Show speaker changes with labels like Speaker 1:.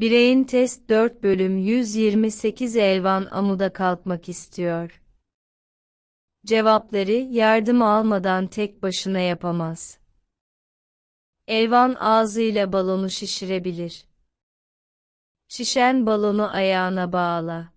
Speaker 1: Bireyin test 4 bölüm 128 Elvan amuda kalkmak istiyor. Cevapları yardım almadan tek başına yapamaz. Elvan ağzıyla balonu şişirebilir. Şişen balonu ayağına bağla.